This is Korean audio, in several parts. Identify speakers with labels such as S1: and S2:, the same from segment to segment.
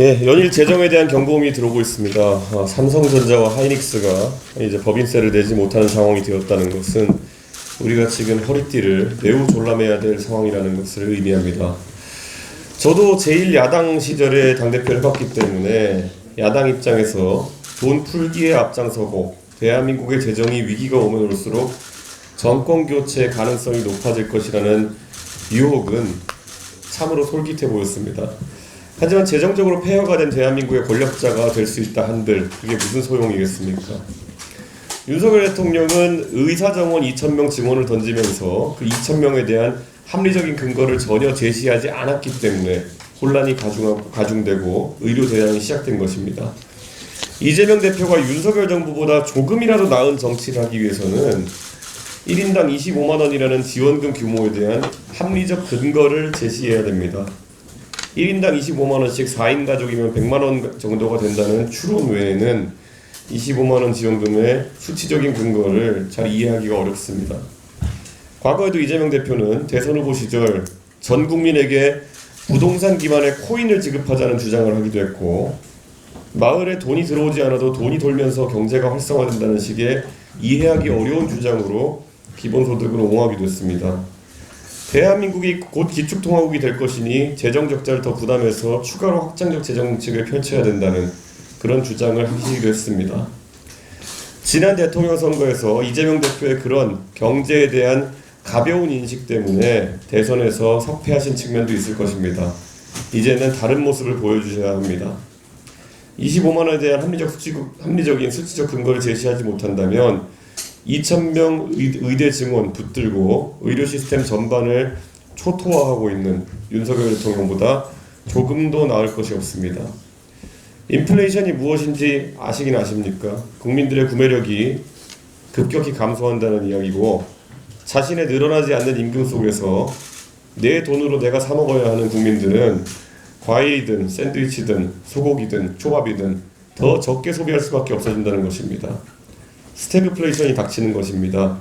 S1: 예, 연일 재정에 대한 경고음이 들어오고 있습니다. 아, 삼성전자와 하이닉스가 이제 법인세를 내지 못하는 상황이 되었다는 것은 우리가 지금 허리띠를 매우 졸라매야 될 상황이라는 것을 의미합니다. 저도 제1야당 시절에 당대표를 해봤기 때문에 야당 입장에서 돈 풀기에 앞장서고 대한민국의 재정이 위기가 오면 올수록 정권 교체 가능성이 높아질 것이라는 유혹은 참으로 솔깃해 보였습니다. 하지만 재정적으로 폐허가 된 대한민국의 권력자가 될 수 있다 한들 그게 무슨 소용이겠습니까? 윤석열 대통령은 의사정원 2,000명 증원을 던지면서 그 2,000명에 대한 합리적인 근거를 전혀 제시하지 않았기 때문에 혼란이 가중, 가중되고 의료 대란이 시작된 것입니다. 이재명 대표가 윤석열 정부보다 조금이라도 나은 정치를 하기 위해서는 1인당 25만 원이라는 지원금 규모에 대한 합리적 근거를 제시해야 됩니다. 1인당 25만 원씩 4인 가족이면 100만 원 정도가 된다는 추론 외에는 25만 원 지원금의 수치적인 근거를 잘 이해하기가 어렵습니다. 과거에도 이재명 대표는 대선 후보 시절 전 국민에게 부동산 기반의 코인을 지급하자는 주장을 하기도 했고 마을에 돈이 들어오지 않아도 돈이 돌면서 경제가 활성화된다는 식의 이해하기 어려운 주장으로 기본소득을 옹호하기도 했습니다. 대한민국이 곧 기축통화국이 될 것이니 재정 적자를 더 부담해서 추가로 확장적 재정 정책을 펼쳐야 된다는 그런 주장을 하시기도 했습니다. 지난 대통령 선거에서 이재명 대표의 그런 경제에 대한 가벼운 인식 때문에 대선에서 석패하신 측면도 있을 것입니다. 이제는 다른 모습을 보여주셔야 합니다. 25만 원에 대한 합리적 수치, 합리적인 수치적 근거를 제시하지 못한다면 2,000명 의대 증원 붙들고 의료 시스템 전반을 초토화하고 있는 윤석열 대통령보다 조금도 나을 것이 없습니다. 인플레이션이 무엇인지 아시긴 아십니까? 국민들의 구매력이 급격히 감소한다는 이야기고 자신의 늘어나지 않는 임금 속에서 내 돈으로 내가 사 먹어야 하는 국민들은 과일이든 샌드위치든 소고기든 초밥이든 더 적게 소비할 수밖에 없어진다는 것입니다. 스태그플레이션이 닥치는 것입니다.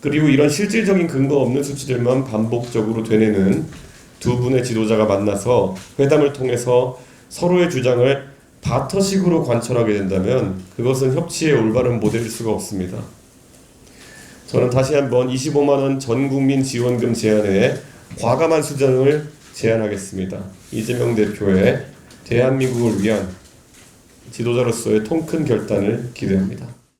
S1: 그리고 이런 실질적인 근거 없는 수치들만 반복적으로 되뇌는 두 분의 지도자가 만나서 회담을 통해서 서로의 주장을 바터식으로 관철하게 된다면 그것은 협치의 올바른 모델일 수가 없습니다. 저는 다시 한번 25만 원 전 국민 지원금 제한에 과감한 수정을 제안하겠습니다. 이재명 대표의 대한민국을 위한 지도자로서의 통큰 결단을 기대합니다.